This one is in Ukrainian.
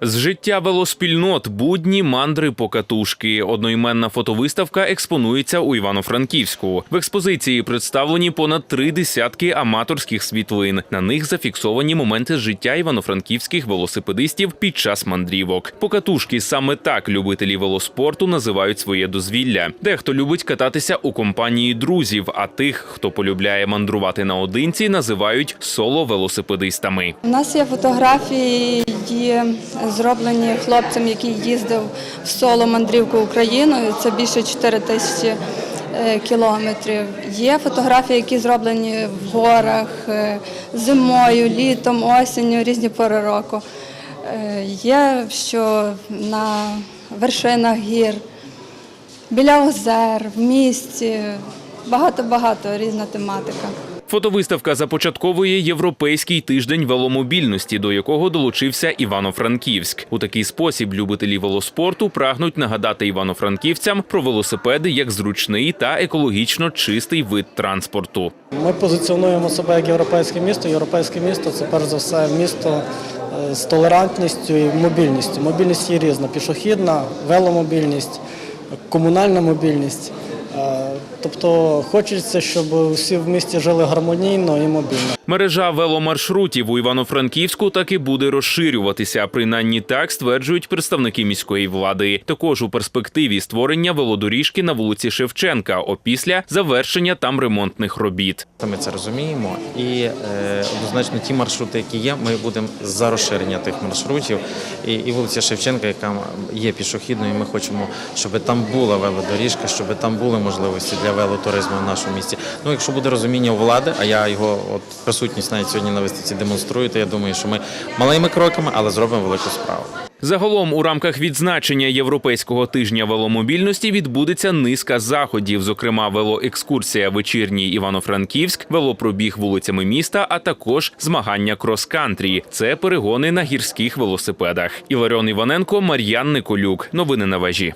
З життя велоспільнот, будні, мандри, покатушки. Одноіменна фотовиставка експонується у Івано-Франківську. В експозиції представлені понад три десятки аматорських світлин. На них зафіксовані моменти з життя івано-франківських велосипедистів під час мандрівок. Покатушки саме так любителі велоспорту називають своє дозвілля. Дехто любить кататися у компанії друзів, а тих, хто полюбляє мандрувати наодинці, називають соло-велосипедистами. У нас є фотографії, зроблені хлопцем, який їздив в соло мандрівку Україною. Це більше 4 тисячі е, кілометрів. Є фотографії, які зроблені в горах е, зимою, літом, осінню, різні пори року. Е, Є що на вершинах гір, біля озер, в місті. Багато-багато різна тематика. Фотовиставка започатковує європейський тиждень веломобільності, до якого долучився Івано-Франківськ. У такий спосіб любителі велоспорту прагнуть нагадати івано-франківцям про велосипеди як зручний та екологічно чистий вид транспорту. Ми позиціонуємо себе як європейське місто. Європейське місто це перш за все місто е, з толерантністю і мобільністю. Мобільність є різна: пішохідна, веломобільність, комунальна мобільність. Тобто хочеться, щоб всі в місті жили гармонійно і мобільно. Мережа веломаршрутів у Івано-Франківську таки буде розширюватися. Принаймні так стверджують представники міської влади. Також у перспективі створення велодоріжки на вулиці Шевченка опісля завершення там ремонтних робіт. Ми це розуміємо, і е, однозначно ті маршрути, які є, ми будемо за розширення тих маршрутів. І, і вулиця Шевченка, яка є пішохідною, ми хочемо, щоб там була велодоріжка, щоб там були можливості для велотуризму в нашому місті. Ну, якщо буде розуміння влади, а я його от присутність навіть сьогодні на виставці демонструю, то я думаю, що ми малими кроками, але зробимо велику справу. Загалом у рамках відзначення Європейського тижня веломобільності відбудеться низка заходів, зокрема велоекскурсія вечірній Івано-Франківськ, велопробіг вулицями міста, а також змагання крос-кантрі. Це перегони на гірських велосипедах. Іларіон Іваненко, Мар'ян Николюк. Новини на вежі.